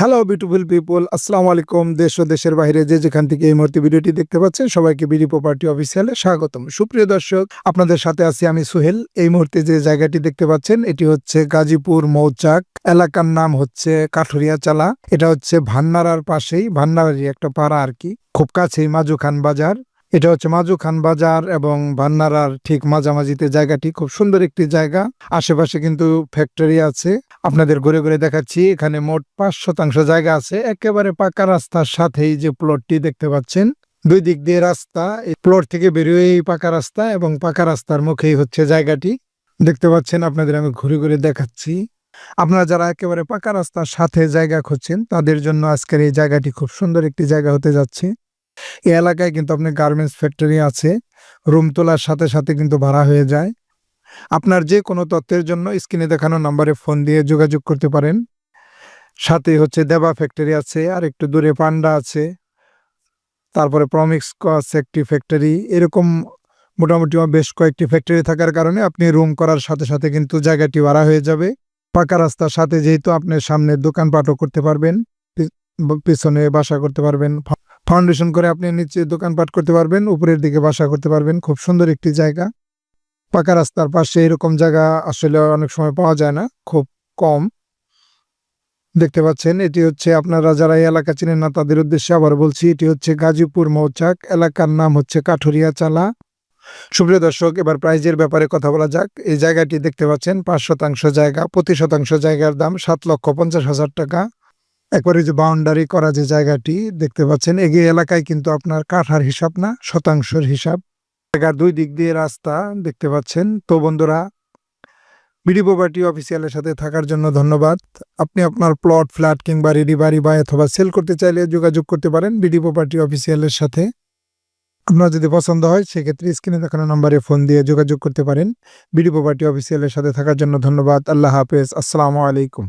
Hello beautiful people আসসালামু আলাইকুম দেশ ও দেশের বাইরে যে যেখান থেকে এই মুহূর্তে ভিডিওটি দেখতে পাচ্ছেন, সবাইকে বিডি প্রপার্টি অফিসিয়ালে স্বাগতম। সুপ্রিয় দর্শক, আপনাদের সাথে আছি আমি সোহেল। এই মুহূর্তে যে জায়গাটি দেখতে পাচ্ছেন, এটি হচ্ছে গাজীপুর মৌচাক এলাকার নাম হচ্ছে কাঠুরিয়া চালা এটা হচ্ছে ভান্নারার পাশেই, ভান্নারারই একটা পাড়া আর কি। খুব কাছেই মাজুখান বাজার। এটা হচ্ছে মাজু খান বাজার এবং ভান্নারার ঠিক মাঝামাঝিতে জায়গাটি। খুব সুন্দর একটি জায়গা। আশেপাশে কিন্তু ফ্যাক্টরি আছে। আপনাদের ঘুরে ঘুরে দেখাচ্ছি, এখানে মোট পাঁচ শতাংশ জায়গা আছে। একেবারে পাকা রাস্তার সাথেই যে প্লটটি দেখতে পাচ্ছেন, দুই দিক দিয়ে রাস্তা। এই প্লট থেকে বেরিয়েই পাকা রাস্তা এবং পাকা রাস্তার মুখেই হচ্ছে জায়গাটি। দেখতে পাচ্ছেন, আপনাদের আমি ঘুরে ঘুরে দেখাচ্ছি। আপনারা যারা একেবারে পাকা রাস্তার সাথে জায়গা খুঁজছেন, তাদের জন্য আজকের এই জায়গাটি খুব সুন্দর একটি জায়গা হতে যাচ্ছে। এই এলাকায় কিন্তু আপনার গার্মেন্টস ফ্যাক্টরি আছে। রুম তোলার সাথে সাথে কিন্তু ভাড়া হয়ে যায়। আপনার যে কোনো তথ্যের জন্য স্ক্রিনে দেখানো নম্বরে ফোন দিয়ে যোগাযোগ করতে পারেন। সাথে হচ্ছে দেবা ফ্যাক্টরি আছে, আর একটু দূরে পান্ডা আছে। তারপরে প্রমিক্স আছে একটি ফ্যাক্টরি এরকম মোটামুটি বেশ কয়েকটি ফ্যাক্টরি থাকার কারণে আপনি রুম করার সাথে সাথে কিন্তু জায়গাটি ভাড়া হয়ে যাবে। পাকা রাস্তার সাথে যেহেতু আপনি সামনে দোকানপাটও করতে পারবেন পিছনে বাসা করতে পারবেন। ফাউন্ডেশন করে আপনি নিচে দোকানপাট করতে পারবেন, উপরের দিকে বাসা করতে পারবেন। খুব সুন্দর একটি জায়গা। পাকা রাস্তার পাশে এরকম জায়গা আসলে অনেক সময় পাওয়া যায় না, খুব কম। দেখতে পাচ্ছেন, এটি হচ্ছে আপনারা যারা এই এলাকা চিনেন না তাদের উদ্দেশ্যে আবার বলছি, এটি হচ্ছে গাজীপুর মৌচাক। এলাকার নাম হচ্ছে কাঠুরিয়া চালা। সুপ্রিয় দর্শক, এবার প্রাইজের ব্যাপারে কথা বলা যাক। এই জায়গাটি দেখতে পাচ্ছেন, পাঁচ শতাংশ জায়গা, প্রতি শতাংশ জায়গার দাম সাত লক্ষ পঞ্চাশ হাজার টাকা। একবারে যে বাউন্ডারি করা যে জায়গাটি দেখতে পাচ্ছেন, এগিয়ে এলাকায় কিন্তু আপনার কাঠার হিসাব না, শতাংশের হিসাব। জায়গার দুই দিক দিয়ে রাস্তা দেখতে পাচ্ছেন। তো বন্ধুরা বিডি প্রপার্টি অফিসিয়ালের সাথে থাকার জন্য ধন্যবাদ। আপনি আপনার প্লট ফ্ল্যাট কিংবা রেডি বাড়ি বা অথবা সেল করতে চাইলে যোগাযোগ করতে পারেন বিডি প্রপার্টি অফিসিয়ালের সাথে। আপনার যদি পছন্দ হয়, সেক্ষেত্রে স্ক্রিনে দেখানো নম্বরে ফোন দিয়ে যোগাযোগ করতে পারেন। বিডি প্রপার্টি অফিসিয়ালের সাথে থাকার জন্য ধন্যবাদ। আল্লাহ হাফেজ। আসসালামু আলাইকুম।